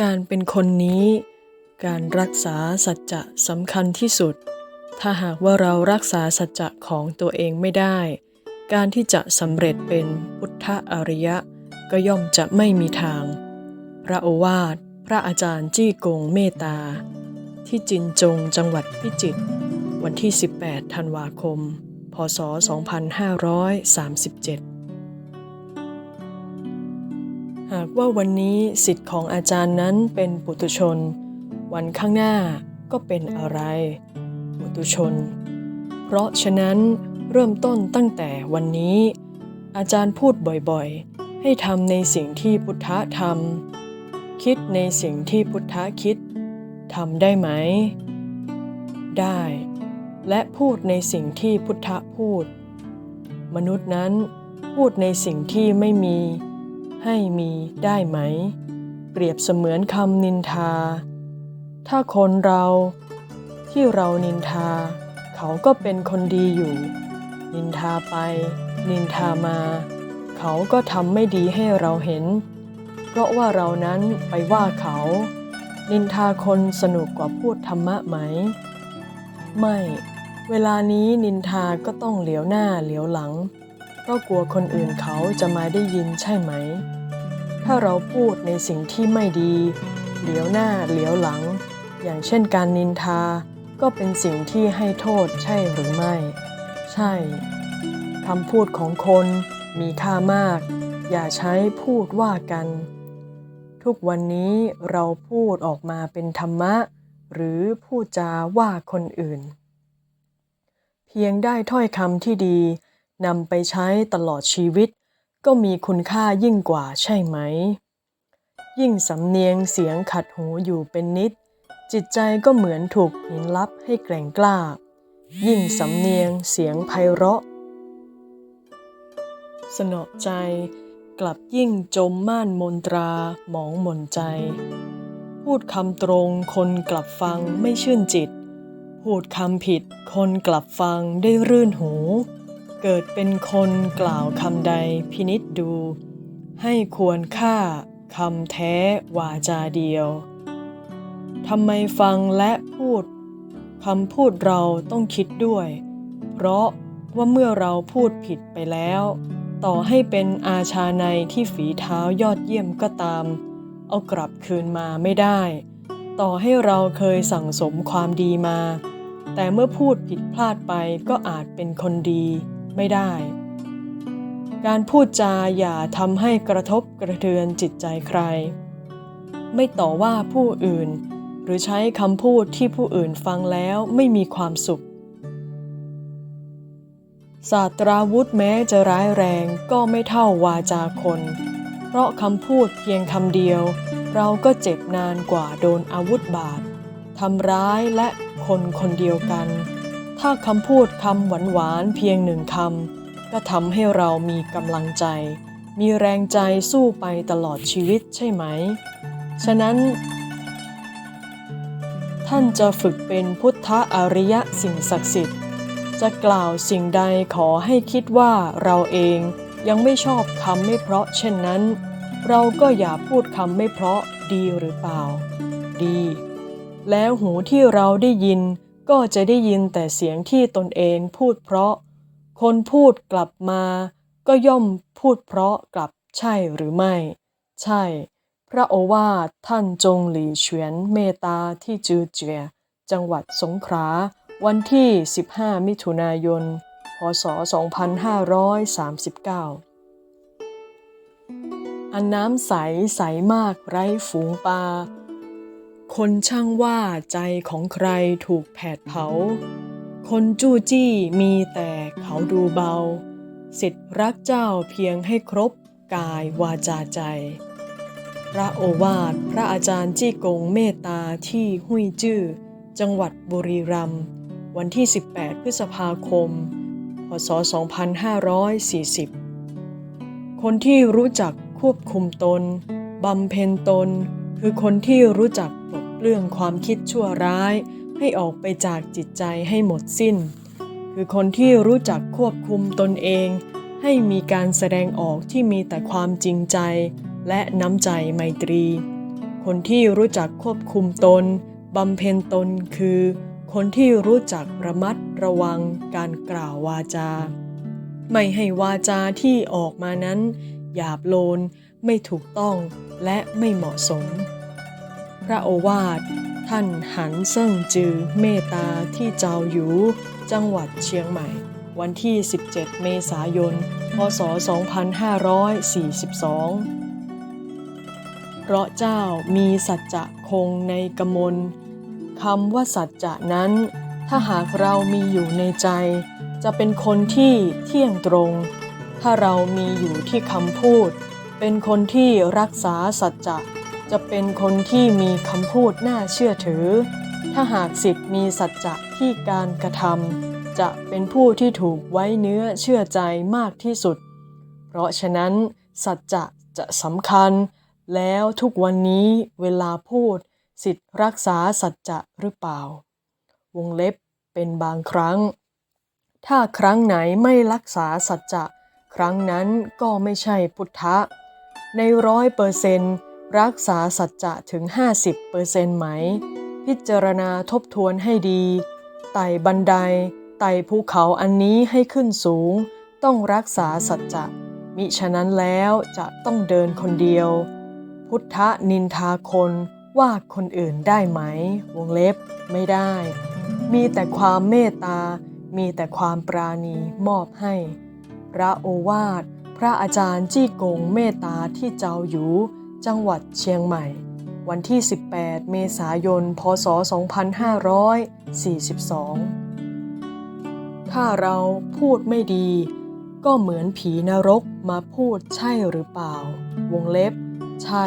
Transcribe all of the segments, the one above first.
การเป็นคนนี้ การรักษาสัจจะสำคัญที่สุด ถ้าหากว่าเรารักษาสัจจะของตัวเองไม่ได้ การที่จะสำเร็จเป็นพุทธอริยะ ก็ย่อมจะไม่มีทาง พระโอวาท พระอาจารย์จี้กงเมตตา ที่จินจงจังหวัดพิจิตร วันที่ 18 ธันวาคม พศ 2537 ว่าวันนี้สิทธิ์ของอาจารย์นั้นเป็นปุตุชน วันข้างหน้าก็เป็นอะไร ปุตุชน เพราะฉะนั้นเริ่มต้นตั้งแต่วันนี้ อาจารย์พูดบ่อยๆ ให้ทำในสิ่งที่พุทธะทำคิดในสิ่งที่พุทธะคิดทำได้ไหม ได้ และพูดในสิ่งที่พุทธะพูด มนุษย์นั้นพูดในสิ่งที่ไม่มี ให้มีได้ไหม เปรียบเสมือนคำนินทา ถ้าคนเราที่เรานินทา เขาก็เป็นคนดีอยู่ นินทาไป นินทามา เขาก็ทำไม่ดีให้เราเห็น เพราะว่าเรานั้นไปว่าเขา นินทาคนสนุกกว่าพูดธรรมะไหม ไม่ เวลานี้นินทาก็ต้องเหลียวหน้าเหลียวหลัง เพราะกลัวคนอื่นเขาจะมาได้ยินใช่ไหม ถ้าเราพูดในสิ่งที่ไม่ดี เหลียวหน้าเหลียวหลัง อย่างเช่นการนินทา ก็เป็นสิ่งที่ให้โทษใช่หรือไม่ ใช่คำพูดของคนมีค่ามาก อย่าใช้พูดว่ากัน ทุกวันนี้เราพูดออกมาเป็นธรรมะ หรือพูดจาว่าคนอื่น เพียงได้ถ้อยคำที่ดี นำไปใช้ตลอดชีวิต ก็มีคุณค่ายิ่งกว่าใช่ไหม ยิ่งสำเนียงเสียงขัดหูอยู่เป็นนิด จิตใจก็เหมือนถูกหินลับให้แกร่งกล้า ยิ่งสำเนียงเสียงไพเราะ สนอใจกลับยิ่งจมม่านมนตราหมองหม่นใจ พูดคำตรงคนกลับฟังไม่ชื่นจิต พูดคำผิดคนกลับฟังได้รื่นหู เกิดเป็นคนกล่าวคำใดพินิษดู ให้ควรค่าคำแท้วาจาเดียวทำไมฟังและพูดคำพูดเราต้องคิดด้วย เพราะว่าเมื่อเราพูดผิดไปแล้ว ต่อให้เป็นอาชาในที่ฝีเท้ายอดเยี่ยมก็ตาม เอากลับคืนมาไม่ได้ ต่อให้เราเคยสั่งสมความดีมา แต่เมื่อพูดผิดพลาดไปก็อาจเป็นคนดี ไม่ได้ การพูดจาอย่าทำให้กระทบกระเทือนจิตใจใคร ไม่ต่อว่าผู้อื่น หรือใช้คำพูดที่ผู้อื่นฟังแล้วไม่มีความสุขศาสตราวุธแม้จะร้ายแรงก็ไม่เท่าวาจาคน เพราะคำพูดเพียงคำเดียว เราก็เจ็บนานกว่าโดนอาวุธบาดทำร้ายและคนคนเดียวกัน ถ้าคำพูดคำหวานหวานๆเพียงหนึ่งคำก็ทำให้เรามีกำลังใจ มีแรงใจสู้ไปตลอดชีวิตใช่ไหม ฉะนั้น ท่านจะฝึกเป็นพุทธอริยะสิ่งศักดิ์สิทธิ์ จะกล่าวสิ่งใดขอให้คิดว่าเราเองยังไม่ชอบคำไม่เพราะเช่นนั้น เราก็อย่าพูดคำไม่เพราะดีหรือเปล่า ดี แล้วหูที่เราได้ยิน ก็จะได้ยินแต่เสียงที่ตนเองพูดเพราะ คนพูดกลับมา ก็ย่อมพูดเพราะกลับใช่หรือไม่ ใช่ พระโอวาทท่านจงหลี่เฉียนเมตตาที่จือเจีย จังหวัดสงขลาวันที่ 15 มิถุนายน พศ 2539 อันน้ำใสใสมากไร้ฝูงปลา คนช่างว่าใจของใครถูกแผดเผา คนจู้จี้มีแต่เขาดูเบา สิทธิ์รักเจ้าเพียงให้ครบกายวาจาใจ พระโอวาทพระอาจารย์จี้กงเมตตาที่หุยจื้อ จังหวัดบุรีรัมย์วันที่ 18 พฤษภาคม พศ 2540 คนที่รู้จักควบคุมตน บำเพ็ญตน คือคนที่รู้จัก เปลื้องความคิดชั่วร้ายให้ออกไปจากจิตใจให้หมดสิ้น คือคนที่รู้จักควบคุมตนเอง ให้มีการแสดงออกที่มีแต่ความจริงใจ และน้ำใจไมตรีคคนที่รู้จักควบคุมตนบำเพ็ญตนคือ คนที่รู้จักระมัดระวังการกล่าววาจา ไม่ให้วาจาที่ออกมานั้น หยาบโลนไม่ถูกต้องและไม่เหมาะสม พระโอวาท ท่านหันเซิ่งจือเมตตาที่เจ้าอยู่ จังหวัดเชียงใหม่ วันที่ 17 เมษายน พศ 2542 เพราะเจ้ามีสัจจะคงในกมลคำว่าสัจจะนั้น ถ้าหากเรามีอยู่ในใจ จะเป็นคนที่เที่ยงตรง ถ้าเรามีอยู่ที่คำพูด เป็นคนที่รักษาสัจจะ จะเป็นคนที่มีคำพูดน่าเชื่อถือ ถ้าหากสิทธิ์มีสัจจะที่การกระทำจะเป็นผู้ที่ถูกไว้เนื้อเชื่อใจมากที่สุด เพราะฉะนั้น สัจจะจะสำคัญ แล้วทุกวันนี้เวลาพูด สิทธิ์รักษาสัจจะหรือเปล่า วงเล็บเป็นบางครั้ง ถ้าครั้งไหนไม่รักษาสัจจะ ครั้งนั้นก็ไม่ใช่พุทธะ ในร้อยเปอร์เซนต์ รักษาสัจจะถึง 50เปอร์เซนต์ไหม พิจารณาทบทวนให้ดี ไต่บันได ไต่ภูเขาอันนี้ให้ขึ้นสูง ต้องรักษาสัจจะ มิฉะนั้นแล้วจะต้องเดินคนเดียว พุทธนินทาคนว่าคนอื่นได้ไหม วงเล็บไม่ได้ มีแต่ความเมตตา มีแต่ความปราณีมอบให้ พระโอวาท พระอาจารย์จี้กงเมตตาที่เจ้าอยู่ จังหวัดเชียงใหม่ วันที่ 18 เมษายน พศ 2542 ถ้าเราพูดไม่ดี ก็เหมือนผีนรกมาพูดใช่หรือเปล่า วงเล็บ ใช่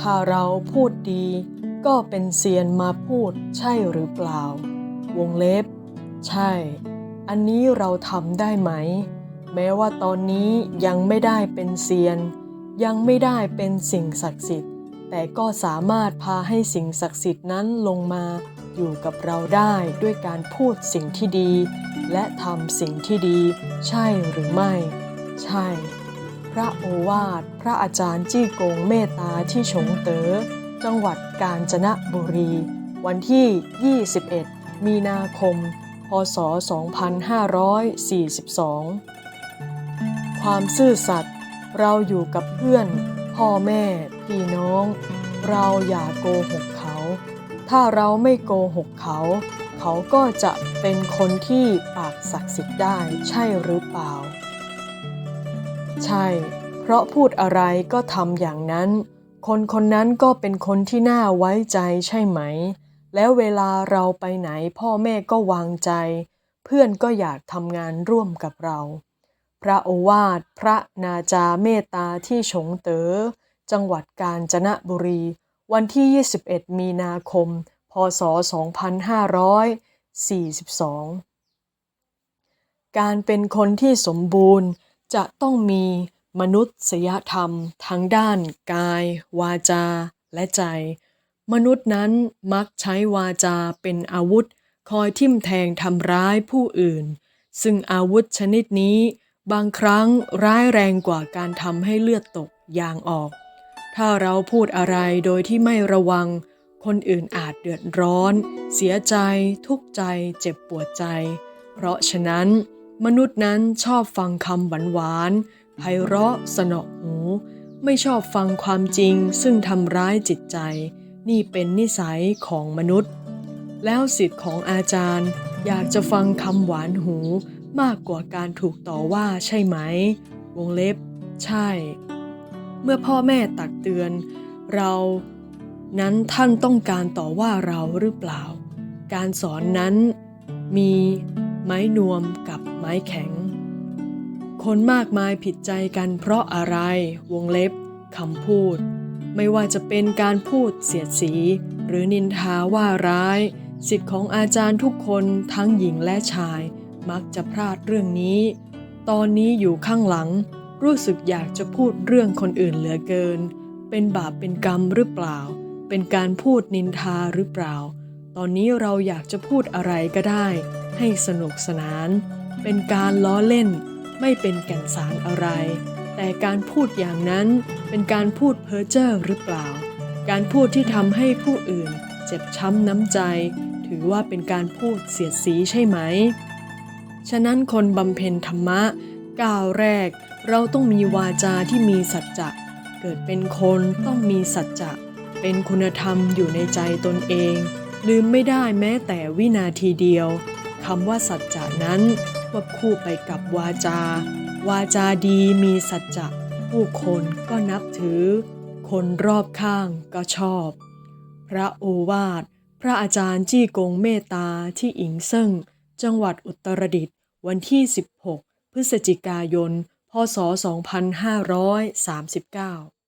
ถ้าเราพูดดี ก็เป็นเซียนมาพูดใช่หรือเปล่า วงเล็บ ใช่ อันนี้เราทำได้ไหม แม้ว่าตอนนี้ยังไม่ได้เป็นเซียน ยังไม่ได้เป็นสิ่งศักดิ์สิทธิ์ แต่ก็สามารถพาให้สิ่งศักดิ์สิทธิ์นั้นลงมาอยู่กับเราได้ด้วยการพูดสิ่งที่ดี และทำสิ่งที่ดี ใช่หรือไม่ ใช่ พระโอวาทพระอาจารย์จี้กงเมตตาที่ฉงเต๋อจังหวัดกาญจนบุรี วันที่ 21 มีนาคม พศ 2542 ความซื่อสัตย์ เราอยู่กับเพื่อน พ่อแม่ พี่น้อง เราอย่าโกหกเขา ถ้าเราไม่โกหกเขา เขาก็จะเป็นคนที่ปากศักดิ์สิทธิ์ได้ใช่หรือเปล่า ใช่ เพราะพูดอะไรก็ทำอย่างนั้น คนคนนั้นก็เป็นคนที่น่าไว้ใจใช่ไหม แล้วเวลาเราไปไหนพ่อแม่ก็วางใจ เพื่อนก็อยากทำงานร่วมกับเรา พระโอวาทพระนาจาเมตตาที่ฉงเต๋อจังหวัดกาญจนบุรี วันที่ 21 มีนาคม พศ 2542 การเป็นคนที่สมบูรณ์จะต้องมีมนุษยธรรมทั้งด้านกาย วาจา และใจ มนุษย์นั้นมักใช้วาจาเป็นอาวุธ คอยทิ่มแทงทำร้ายผู้อื่น ซึ่งอาวุธชนิดนี้ บางครั้งร้ายแรงกว่าการทำให้เลือดตกยางออก ถ้าเราพูดอะไรโดยที่ไม่ระวัง คนอื่นอาจเดือดร้อน เสียใจ ทุกข์ใจ เจ็บปวดใจ เพราะฉะนั้น มนุษย์นั้นชอบฟังคำหวานหวานไพเราะสนอหู ไม่ชอบฟังความจริงซึ่งทำร้ายจิตใจ นี่เป็นนิสัยของมนุษย์ แล้วสิทธิ์ของอาจารย์อยากจะฟังคำหวานหู มากกว่าการถูกต่อว่าใช่ไหม วงเล็บ ใช่ เมื่อพ่อแม่ตักเตือน เรานั้นท่านต้องการต่อว่าเราหรือเปล่า การสอนนั้นมีไม้นวมกับไม้แข็ง คนมากมายผิดใจกันเพราะอะไร วงเล็บคำพูด ไม่ว่าจะเป็นการพูดเสียดสี หรือนินทาว่าร้าย สิทธิ์ของอาจารย์ทุกคนทั้งหญิงและชาย มักจะพลาดเรื่องนี้ ตอนนี้อยู่ข้างหลัง รู้สึกอยากจะพูดเรื่องคนอื่นเหลือเกิน เป็นบาปเป็นกรรมหรือเปล่า เป็นการพูดนินทาหรือเปล่า ตอนนี้เราอยากจะพูดอะไรก็ได้ ให้สนุกสนาน เป็นการล้อเล่น ไม่เป็นแก่นสารอะไร แต่การพูดอย่างนั้นเป็นการพูดเพ้อเจ้อหรือเปล่า การพูดที่ทำให้ผู้อื่น เจ็บช้ำน้ำใจ ถือว่าเป็นการพูดเสียดสีใช่ไหม ฉะนั้นคนบำเพ็ญธรรมะก้าวแรก เราต้องมีวาจาที่มีสัจจะ เกิดเป็นคนต้องมีสัจจะ เป็นคุณธรรมอยู่ในใจตนเอง ลืมไม่ได้แม้แต่วินาทีเดียวคำว่าสัจจะนั้นควบคู่ไปกับวาจา วาจาดีมีสัจจะผู้คนก็นับถือ คนรอบข้างก็ชอบ พระโอวาท พระอาจารย์จี้กงเมตตาที่อิงเซิ่ง จังหวัดอุตรดิตถ์วันที่ 16 พฤศจิกายน พศ 2539